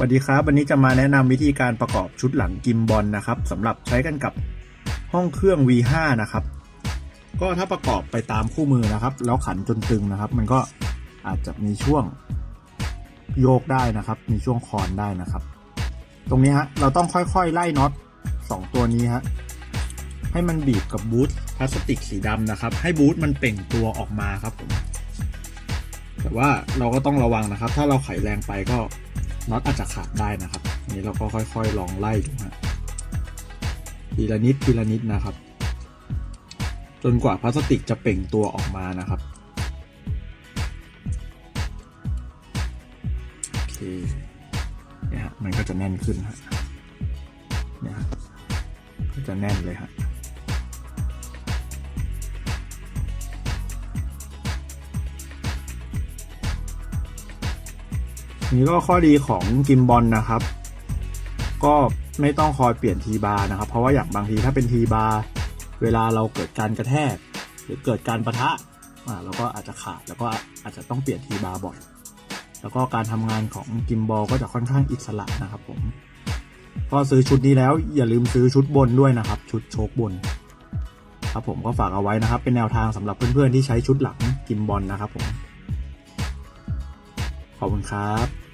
สวัสดีครับ วันนี้จะมาแนะนำวิธีการประกอบชุดหลังกิมบอลนะครับสำหรับใช้กันกับห้องเครื่อง V5 นะครับ ก็ถ้าประกอบไปตามคู่มือนะครับ แล้วขันจนตึงนะครับ มันก็อาจจะมีช่วงโยกได้นะครับ มีช่วงคอนได้นะครับ ตรงนี้ฮะเราต้องค่อยๆไล่น็อตสองตัวนี้ฮะให้มันบีบกับบูทพลาสติกสีดำนะครับ ให้บูทมันเปล่งตัวออกมาครับผมแต่ว่าเราก็ต้องระวังนะครับ ถ้าเราไขแรงไปก็ น็อตอาจจะขาดได้นะครับนนี้เราก็ค่อยๆลองไล่ดูฮะทีละนิดทีละนิดนะครับ จนกว่าพลาสติกจะเปล่งตัวออกมานะครับโอเคเนี่ยฮะมันก็จะแน่นขึ้นฮะเนี่ยฮะก็จะแน่นเลยฮะ นี่ก็ข้อดีของกิมบอลนะครับ ก็ไม่ต้องคอยเปลี่ยนทีบาร์นะครับ เพราะว่าอย่างบางทีถ้าเป็นทีบาร์เวลาเราเกิดการกระแทก หรือเกิดการประทะอ่าเราก็อาจจะขาดแล้วก็อาจจะต้องเปลี่ยนทีบาร์บ่อย แล้วก็การทำงานของกิมบอลก็จะค่อนข้างอิสระนะครับผมพอซื้อชุดนี้แล้วอย่าลืมซื้อชุดบนด้วยนะครับ ชุดโชคบน ครับผมก็ฝากเอาไว้นะครับ เป็นแนวทางสำหรับเพื่อนๆที่ใช้ชุดหลังกิมบอลนะครับผม ขอบคุณครับ